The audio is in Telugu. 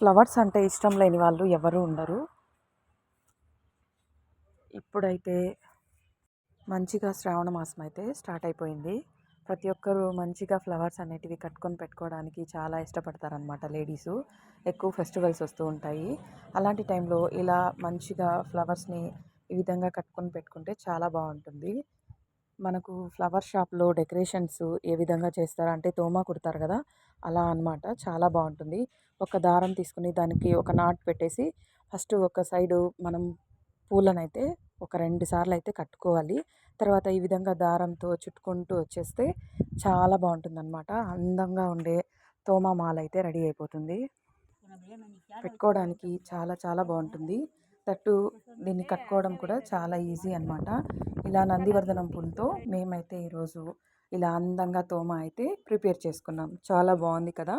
ఫ్లవర్స్ అంటే ఇష్టం లేని వాళ్ళు ఎవరు ఉండరు. ఇప్పుడైతే మంచిగా శ్రావణ మాసం అయితే స్టార్ట్ అయిపోయింది. ప్రతి ఒక్కరూ మంచిగా ఫ్లవర్స్ అనేటివి కట్టుకొని పెట్టుకోవడానికి చాలా ఇష్టపడతారనమాట లేడీస్. ఎక్కువ ఫెస్టివల్స్ వస్తూ ఉంటాయి. అలాంటి టైంలో ఇలా మంచిగా ఫ్లవర్స్ని ఈ విధంగా కట్టుకొని పెట్టుకుంటే చాలా బాగుంటుంది. మనకు ఫ్లవర్ షాప్లో డెకరేషన్స్ ఏ విధంగా చేస్తారు అంటే తోమా కుడతారు కదా అలా అన్నమాట. చాలా బాగుంటుంది. ఒక దారం తీసుకుని దానికి ఒక నాట్ పెట్టేసి ఫస్ట్ ఒక సైడు మనం పూలనైతే ఒక రెండు సార్లు అయితే కట్టుకోవాలి. తర్వాత ఈ విధంగా దారంతో చుట్టుకుంటూ వచ్చేస్తే చాలా బాగుంటుంది అనమాట అందంగా ఉండే తోమా మాల అయితే రెడీ అయిపోతుంది పెట్టుకోవడానికి చాలా చాలా బాగుంటుంది. తట్టు దీన్ని కట్టుకోవడం కూడా చాలా ఈజీ అనమాట ఇలా నందివర్ధనం పూలతో మేమైతే ఈరోజు ఇలా అందంగా తోమ అయితే ప్రిపేర్ చేసుకున్నాం. చాలా బాగుంది కదా?